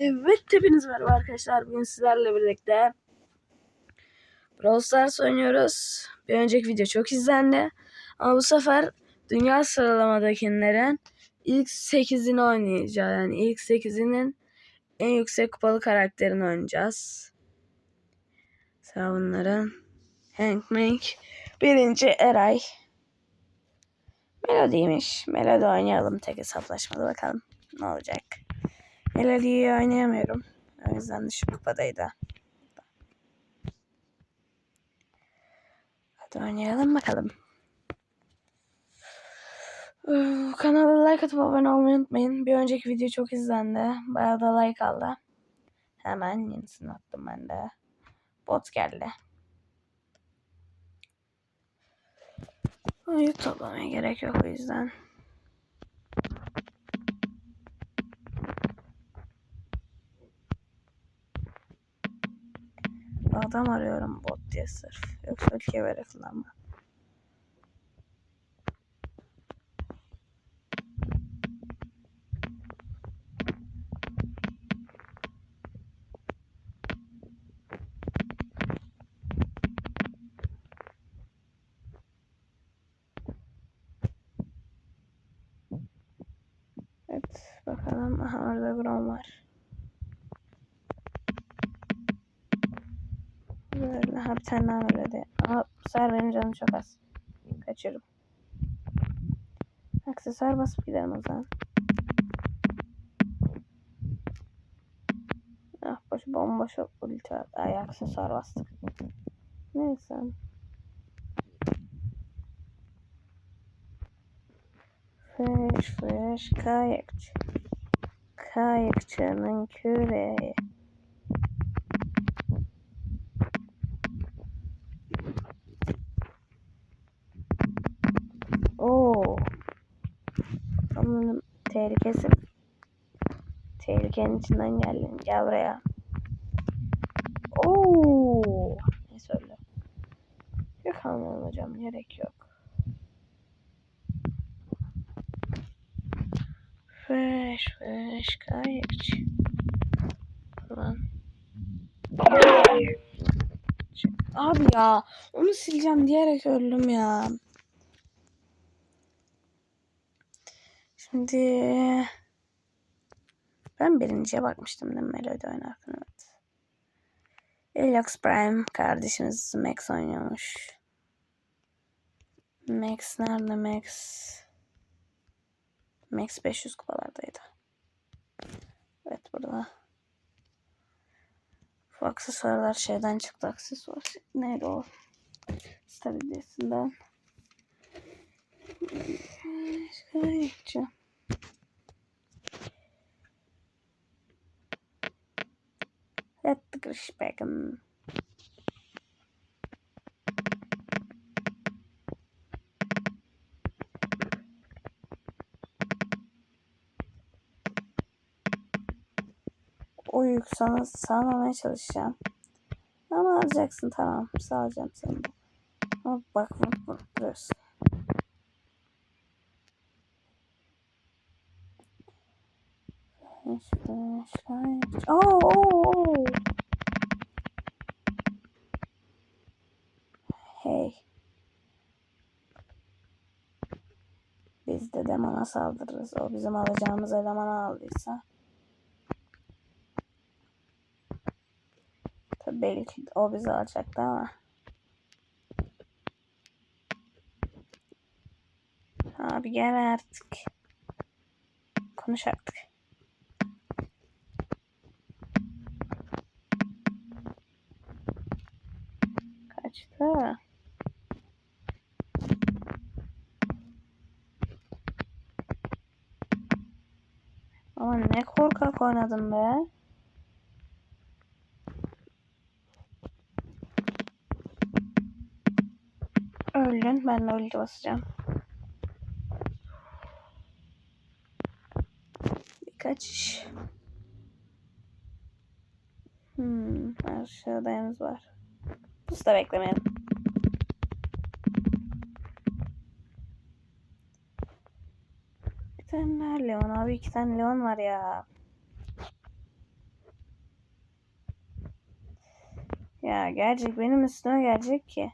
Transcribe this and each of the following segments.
Evet hepiniz merhaba arkadaşlar. Bugün sizlerle birlikte Brawl Stars oynuyoruz. Bir önceki video çok izlendi. Ama bu sefer dünya sıralamadakinin ilk 8'ini oynayacağız. Yani ilk 8'inin en yüksek kupalı karakterini oynayacağız. Sıra bunların. Hank Mink. Birinci Eray. Melodiymiş. Melodi oynayalım tek hesaplaşmada bakalım ne olacak. Melodi'yi oynayamıyorum. O yüzden düşük kupadaydı. Hadi oynayalım bakalım. Kanala like atıp abone olmayı unutmayın. Bir önceki video çok izlendi. Bayağı da like aldı. Hemen yenisini attım ben de. Bot geldi. Ayı toplamaya gerek yok o yüzden. Adam arıyorum bot diye sırf. Yoksa ülke vere falan mı? Evet bakalım. Aha orada Grom var. Böyle ha bir tane daha melodi. Ama bu benim canım çok az. Kaçırırım. Aksesuar basıp giderim o zaman. Ah boş bomboş ulti at. Ay aksesuar bastık. Neyse. Fış fış kayıkçı. Kayıkçının küreği. Tehlikenin içinden geldin. Gel buraya. Oo. Ne söyle? Yok anladım hocam. Gerek yok. Fresh fresh kayıkçı. Lan. Abi ya onu sileceğim diyerek öldüm ya. Şimdi ben birinciye bakmıştım değil mi Melody oynarken evet. Eliox Prime kardeşimiz Max oynuyormuş. Max nerede Max? Max 500 kupalardaydı. Evet burada. Bu aksesuarlar şeyden çıktı aksesuar. Neydi o? Star hediyesinden. Şikayetçi. Let the grish begin. O yük sana sağlamaya çalışacağım. Ama alacaksın tamam. Sağlayacağım seni. Ama bak bak bak burası. Flash, flash, flash. Oh, oh, oh. Hey. Biz de demona saldırırız. O bizim alacağımız elemanı aldıysa. Tabii belki o bizi alacaktı ama. Abi gel artık. Konuş artık. Kaçtı. Ama ne korkak oynadım be. Öldün. Ben de ulti basacağım. Birkaç iş. Hmm, aşağıdayımız var. Usta beklemeyelim. tane Leon abi iki tane Leon var ya. Ya gelecek benim üstüme gelecek ki.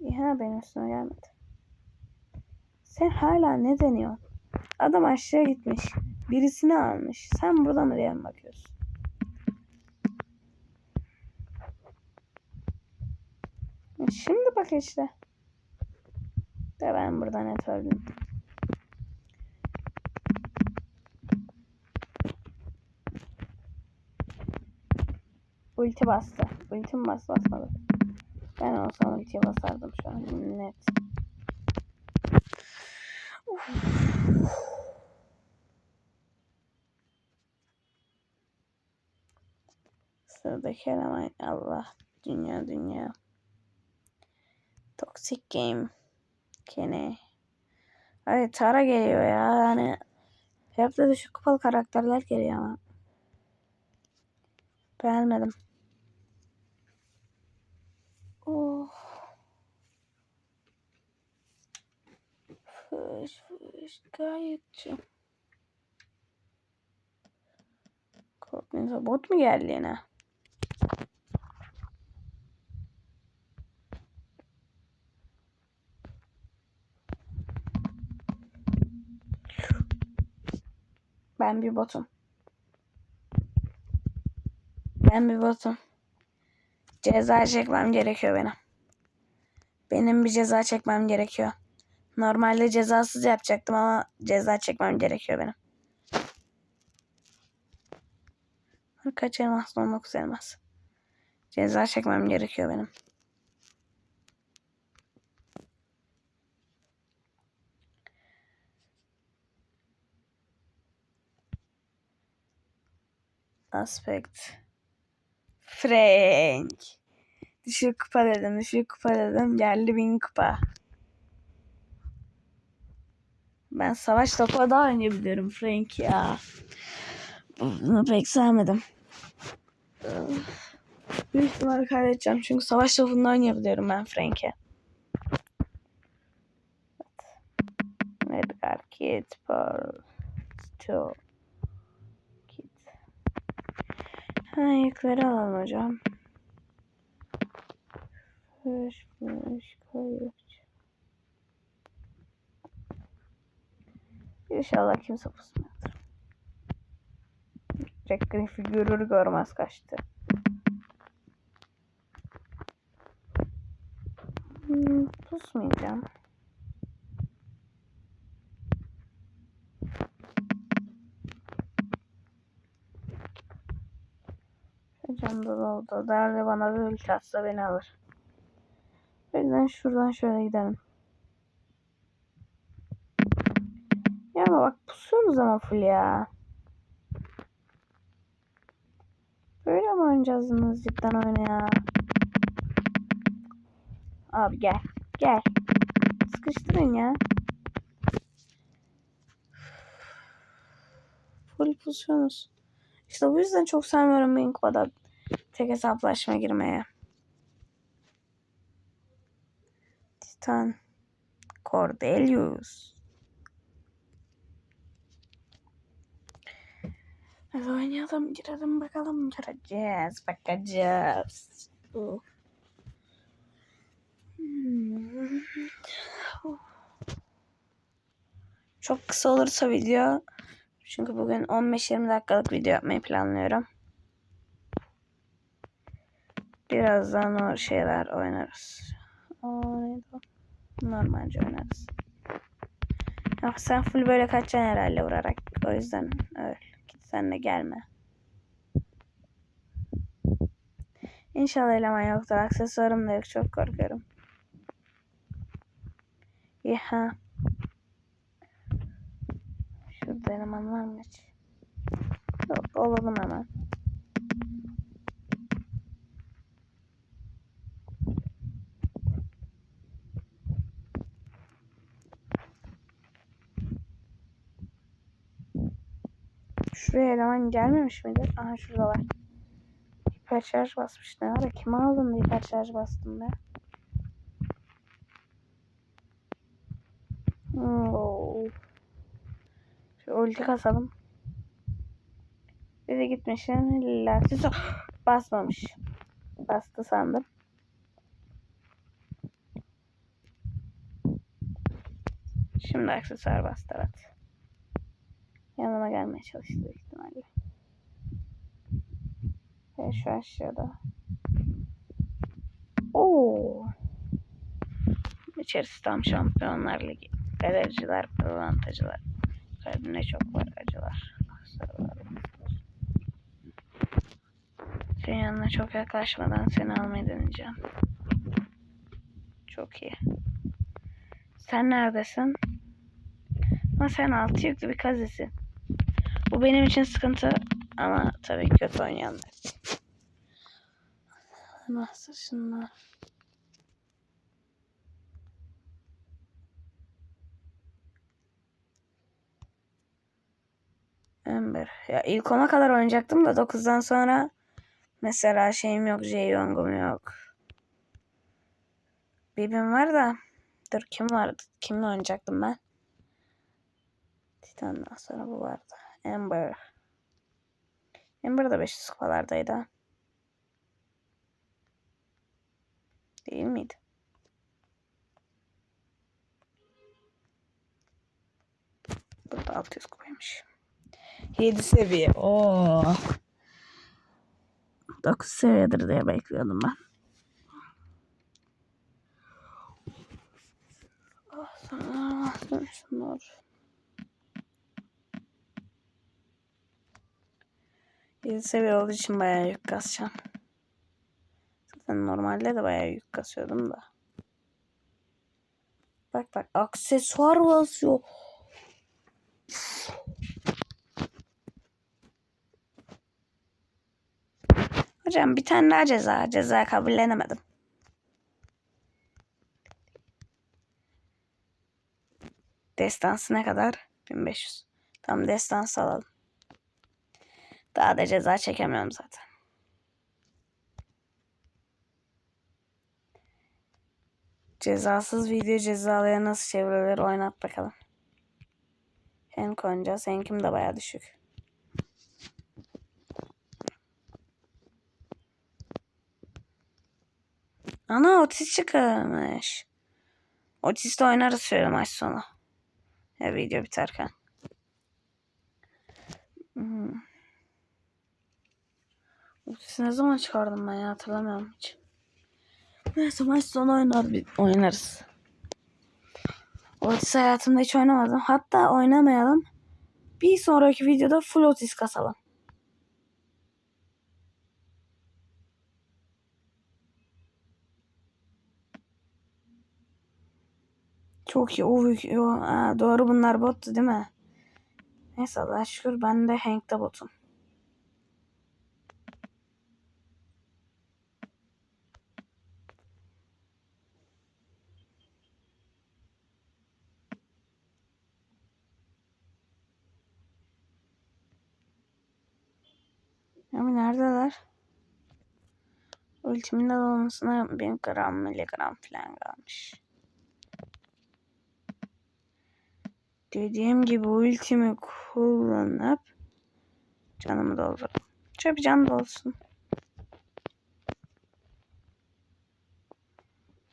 Ya benim üstüme gelmedi. Sen hala ne deniyorsun? Adam aşağı gitmiş. Birisini almış. Sen burada mı diye bakıyorsun? E şimdi bak işte. De ben burada net öldüm. Ulti bastı. Ulti mi bastı basmadı. Ben olsam ultiye basardım şu an. Net. Uf. Sıradaki eleman Allah. Dünya dünya. Toxic game. Kene. Ay Tara geliyor ya. Yani hep de düşük kupalı karakterler geliyor ama. Beğenmedim. Oh. Fış fış gayetçi. Korkmayınca bot mu geldi yine? Ben bir botum. Ben bir botum. Ceza çekmem gerekiyor benim. Benim bir ceza çekmem gerekiyor. Normalde cezasız yapacaktım ama ceza çekmem gerekiyor benim. Kaç elmas? 19 elmas. Ceza çekmem gerekiyor benim. Aspect. Frank. Düşük kupa dedim, düşük kupa dedim. Geldi bin kupa. Ben savaş topu daha oynayabiliyorum Frank ya. Bunu pek sevmedim. Büyük ihtimalle kaybedeceğim çünkü savaş topunda oynayabiliyorum ben Frank'e. Edgar Kit Pearl Sto Ha yükleri alalım hocam. Fış koyuyor. İnşallah kimse pusmuyordur. Jack Griff'i görür görmez kaçtı. Hmm, pusmayacağım. Hocam da oldu. Derdi bana ulti atsa beni alır. O şuradan şöyle gidelim. Ya bak pusuyoruz ama full ya. Böyle mi oynayacağız cidden oyunu ya? Abi gel. Gel. Sıkıştırın ya. Full pusuyorsunuz. İşte bu yüzden çok sevmiyorum Minko'da tek hesaplaşma girmeye. Titan. Cordelius. Hadi oynayalım, girelim bakalım. Göreceğiz, bakacağız. Oh. Hmm. Çok kısa olursa video. Çünkü bugün 15-20 dakikalık video yapmayı planlıyorum. Birazdan o şeyler oynarız. O neydi o? Normalce oynarız. Ya sen full böyle kaçacaksın herhalde vurarak. O yüzden öyle. Sen de gelme. İnşallah eleman yoktur. Aksesuarım da yok. Çok korkuyorum. İha. Şurada eleman var mı hiç? Yok. Olalım hemen. Şuraya eleman gelmemiş miydi? Aha şurada var. Hiper şarj basmış. Ne ara? Kime aldın da hiper be? Oo. Şu ulti kasalım. Bir de gitmişim. Lastik basmamış. Bastı sandım. Şimdi aksesuar bastı evet. Yanıma gelmeye çalıştı ihtimalle. Ve şu aşağıda. Oo. İçerisi tam şampiyonlar ligi. Galericiler, pırlantacılar. Kalbine çok var acılar. Senin yanına çok yaklaşmadan seni almayı deneyeceğim. Çok iyi. Sen neredesin? Ama sen altı yüklü bir kazesin. Bu benim için sıkıntı ama tabii kötü oynayanlar için. Nasıl şunlar? Ember. Ya ilk ona kadar oynayacaktım da 9'dan sonra mesela şeyim yok, Jeyong'um yok. Bibim var da dur kim vardı? Kimle oynayacaktım ben? Titan'dan sonra bu vardı. Ember. Ember da 500 kupalardaydı. Değil miydi? Burada 600 kupaymış. 7 seviye. Oo. 9 seviyedir diye bekliyordum ben. Ah, sana şunlar. 7 seviye olduğu için bayağı yük kasacağım. Zaten normalde de bayağı yük kasıyordum da. Bak bak aksesuar basıyor. Hocam bir tane daha ceza. Ceza kabullenemedim. Destansı ne kadar? 1500. Tamam destansı alalım. Daha da ceza çekemiyorum zaten. Cezasız video cezalıya nasıl çevrilir oynat bakalım. En konca seninkim de baya düşük. Ana Otis çıkmış. Otis'te oynarız şöyle maç sonu. Ya video biterken. Hmm. Otis'i ne zaman çıkardım ben ya hatırlamıyorum hiç. Neyse maç sonu oynar, bir- oynarız. Otis hayatımda hiç oynamadım. Hatta oynamayalım. Bir sonraki videoda full Otis kasalım. Çok iyi. O, o, ha, doğru bunlar bottu değil mi? Neyse Allah'a şükür ben de Hank'te botum. Ama neredeler? Ultimin olmasına 1000 gram miligram falan kalmış. Dediğim gibi ultimi kullanıp canımı doldururum. Şöyle bir can dolsun.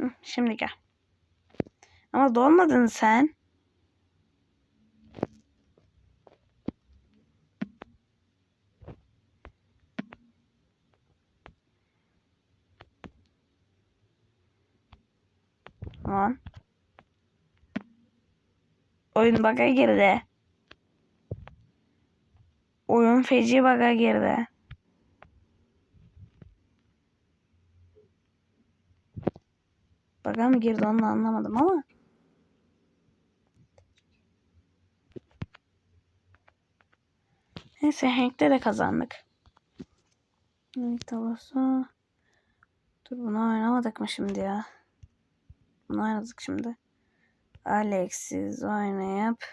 Hı, şimdi gel. Ama dolmadın sen. Oyun bug'a girdi. Oyun feci bug'a girdi. Bug'a mı girdi onu da anlamadım ama. Neyse Hank'te de kazandık. Hank olsa. Dur bunu oynamadık mı şimdi ya? Bunu oynadık şimdi. Alex'iz oynayıp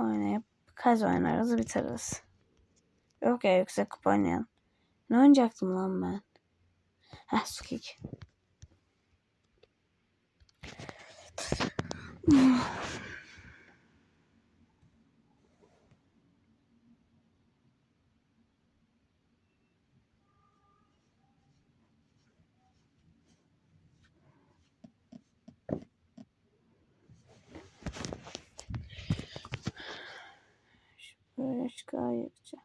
oynayıp kaç oynarız bitiririz. Yok ya yüksek kupa oynayalım. Ne oynayacaktım lan ben? Heh Sukik. Böyle çıkayıkça.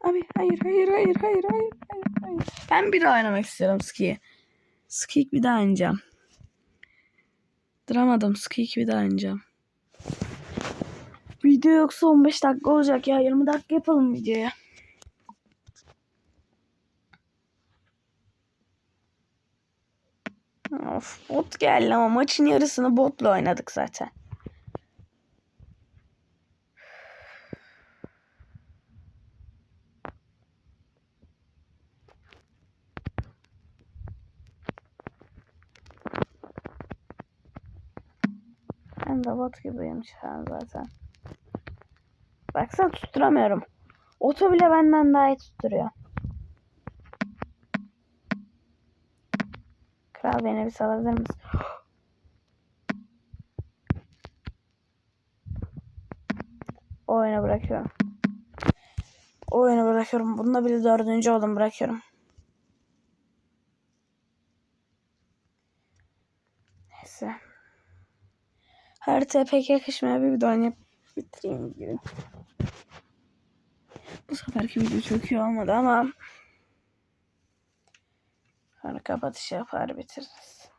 Abi hayır hayır hayır hayır hayır hayır hayır. Ben bir daha oynamak istiyorum Ski'yi. Ski'yi bir daha oynayacağım. Duramadım Ski'yi bir daha oynayacağım. Video yoksa 15 dakika olacak ya. 20 dakika yapalım videoya. Of bot geldi ama maçın yarısını botla oynadık zaten. Ben de bot gibiyim şu zaten. Baksana tutturamıyorum. Oto bile benden daha iyi tutturuyor. Kral beni bir salabilir misin? O oyunu bırakıyorum. O oyunu bırakıyorum. Bununla bile dördüncü oldum bırakıyorum. Neyse. Haritaya pek yakışmıyor. Bir video oynayıp bitireyim gibi. Bu seferki video çok iyi olmadı ama sonra kapatış yapar bitiririz.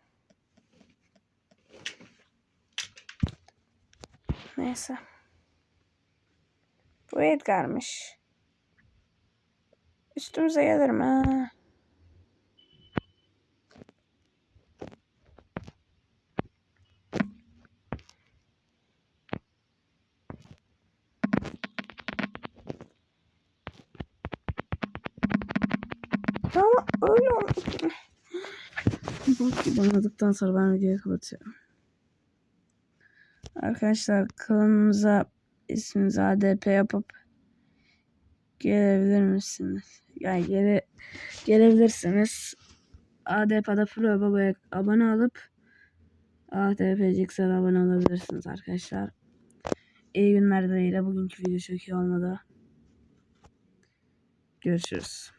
Neyse. Bu Edgar'mış. Üstümüze gelir mi? Ama öyle olmuş. Bot gibi oynadıktan sonra ben videoyu kapatıyorum. Arkadaşlar kanalımıza isminizi ADP yapıp gelebilir misiniz? Yani gele, gelebilirsiniz. ADP'de Pro Baba'ya abone olup ADP'ciksel abone olabilirsiniz arkadaşlar. İyi günler dileğiyle. Bugünkü video çok iyi olmadı. Görüşürüz.